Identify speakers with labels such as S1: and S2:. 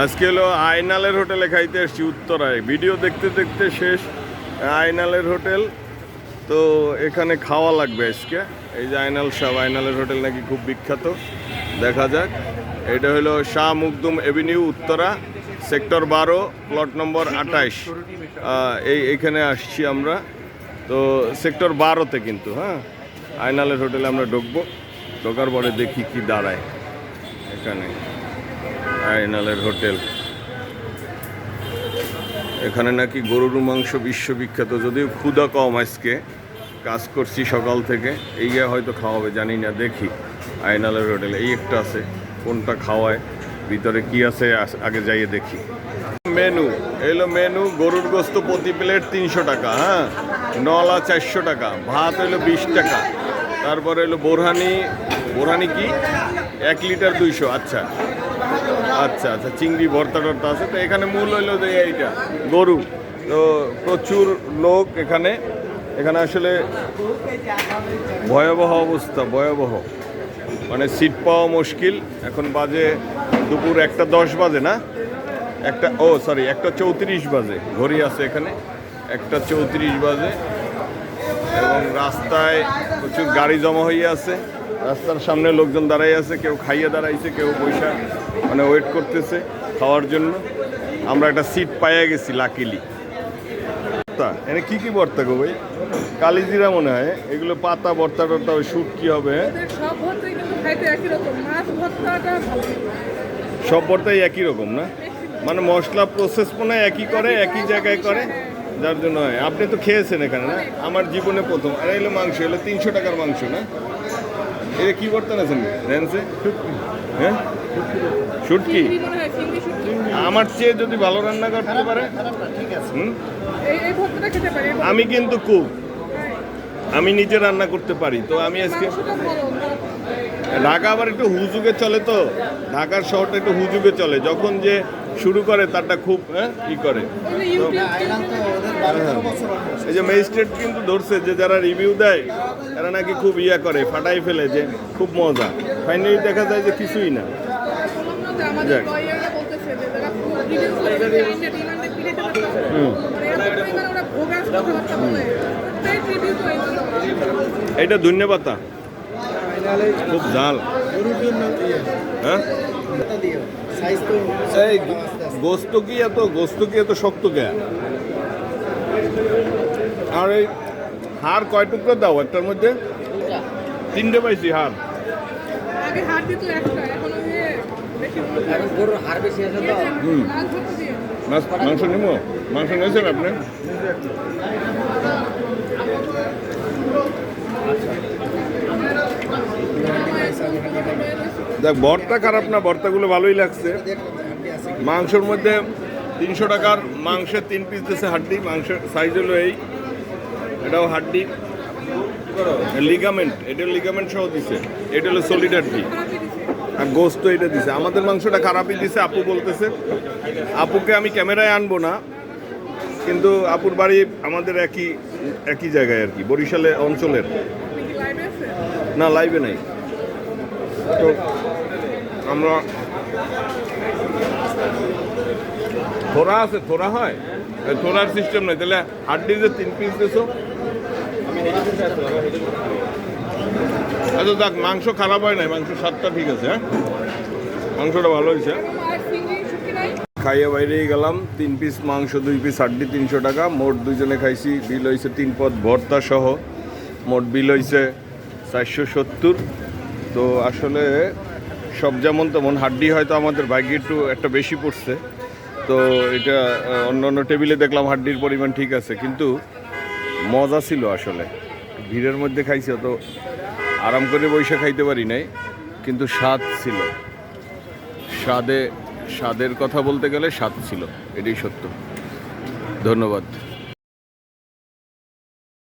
S1: আজকে হলো আয়নালের হোটেলে খাইতে এসছি উত্তরায়। ভিডিও দেখতে দেখতে শেষ, আয়নালের হোটেল। তো এখানে খাওয়া লাগবে আজকে। এই যে আয়নাল শাহ আয়নালের হোটেল নাকি খুব বিখ্যাত। দেখা যাক। এটা হলো শাহ মুকদুম এভিনিউ উত্তরা, সেক্টর বারো, প্লট নম্বর আঠাইশ। এই এখানে আসছি আমরা। তো সেক্টর বারোতে কিন্তু হ্যাঁ? আয়নালের হোটেলে আমরা ঢুকবো। ঢোকার পরে দেখি কি দাঁড়ায়। এখানে। আয়নালের হোটেল। এখানে নাকি গরুর মাংস বিশ্ববিখ্যাত। যদিও ক্ষুদা কম আজকে, কাজ করছি সকাল থেকে। এই হয়তো খাওয়াবে, জানি না, দেখি। আয়নালের হোটেলে, এই একটা আছে, কোনটা খাওয়ায়, ভিতরে কি আছে আগে যাইয়ে দেখি। মেনু, এলো মেনু, গরুর গোস্ত প্রতি প্লেট তিনশো টাকা হ্যাঁ? নলা চারশো টাকা, ভাত হলো বিশ টাকা। তারপরে হলো বোরহানি বোরহানি কি? এক লিটার দুইশো আচ্ছা। আচ্ছা আচ্ছা চিংড়ি ভর্তা টর্তা আছে। তো এখানে মূল হইল যে এইটা, গরু। তো প্রচুর লোক এখানে। এখানে আসলে ভয়াবহ অবস্থা, ভয়াবহ। মানে সিট পাওয়া মুশকিল। এখন বাজে দুপুর একটা দশ বাজে না? একটা, ও সরি একটা চৌত্রিশ বাজে। ঘড়ি আছে এখানে। একটা চৌত্রিশ বাজে। এবং রাস্তায় প্রচুর গাড়ি জমা হয়ে আছে। রাস্তার সামনে লোকজন দাঁড়াই আছে কেউ খাইয়ে দাঁড়াইছে কেউ পয়সা মানে ওয়েট করতেছে খাওয়ার জন্য। আমরা একটা সিট পাইয়া গেছি লাকিলি এনে কি কি ভর্তা গো ভাই? কালিজিরা মনে হয় এগুলো পাতা ভর্তা টর্তা ওই শুট কী হবে হ্যাঁ?
S2: সব খাইতে একই রকম মাছ ভর্তাটা ভালো
S1: সব ভর্তাই একই রকম না? মানে মশলা প্রসেস মনে হয় একই করে একই জায়গায় করে যার জন্য হয়। আপনি তো খেয়েছেন এখানে না? আমার জীবনে প্রথম। আর এলো মাংস এলো তিনশো টাকার মাংস না? এটা কি ভর্তা আছেন রেন্সে হ্যাঁ? শুটকি?
S2: হয়
S1: আমার চেয়ে যদি ভালো রান্না করতে পারে হুম?
S2: এই এই ভর্তাটা খেতে পারি এই
S1: আমি কিন্তু কুক। আমি নিজে রান্না করতে পারি তো আমি আজকে ঢাকা আবার একটু হুজুগে চলে তো। ঢাকার শহরটা একটু হুজুগে চলে। যখন যে শুরু করে তারটা খুব হ্যাঁ কি করে। এই যে ম্যাজিস্ট্রেট কিন্তু ধরছে যে যারা রিভিউ দেয় তারা নাকি খুব ইয়া করে ফাটাই ফেলে যে খুব মজা। ফাইনালি দেখা যায় যে কিছুই না। যাক। এটা ধন্যবাদ খুব
S3: ইয়ে,
S1: হ্যাঁ? গোস্ত কি এত গোস্ত কি এত শক্ত কে? আর এই হাড় কয় টুকরো দাও একটার মধ্যে? তিনটে পাইছি
S3: হার
S1: মাংস নিব মাংস নিয়েছেন আপনি? দেখ ভর্তা খারাপ না ভর্তাগুলো ভালোই লাগছে। মাংসর মধ্যে তিনশো টাকার মাংসের তিন পিস দিয়েছে হাড্ডি, মাংসের সাইজ হলো এই। এটাও হাড্ডি। লিগামেন্ট এটা লিগামেন্ট সহ দিছে। এটা হলো সলিড হাড্ডি। আর গোস্ত এটা দিছে। আমাদের মাংসটা খারাপই দিছে, আপু বলতেছে। আপুকে আমি ক্যামেরায় আনব না, কিন্তু আপুর বাড়ি আমাদের একই একই জায়গায় আর কি, বরিশালে অঞ্চলের। না লাইভে নাই। তো আমরা থোড়া আছে, থোড়া হয়? থোড়ার সিস্টেম নাই, তাহলে হাড্ডি যে তিন পিস দিছো? আচ্ছা দেখ মাংস খারাপ হয় নাই, মাংস স্বাদটা ঠিক আছে হ্যাঁ? মাংসটা ভালো হয়েছে। খাইয়ে বাইরেই গেলাম, তিন পিস মাংস, দুই পিস হাড্ডি তিনশো টাকা। মোট দুইজনে খাইছি, বিল হয়েছে তিন পদ ভর্তা সহ। মোট বিল হয়েছে চারশো সত্তর। তো আসলে সব যেমন তেমন হাড্ডি হয়তো আমাদের ভাগ্যে একটু, একটা বেশি পড়ছে। তো এটা অন্য অন্য টেবিলে দেখলাম হাড্ডির পরিমাণ ঠিক আছে, কিন্তু মজা ছিল আসলে। ভিড়ের মধ্যে খাইছে, অত আরাম করে বৈশা খাইতে পারি নাই, কিন্তু স্বাদ ছিল। স্বাদে, স্বাদের কথা বলতে গেলে স্বাদ ছিল, এটাই সত্য। ধন্যবাদ।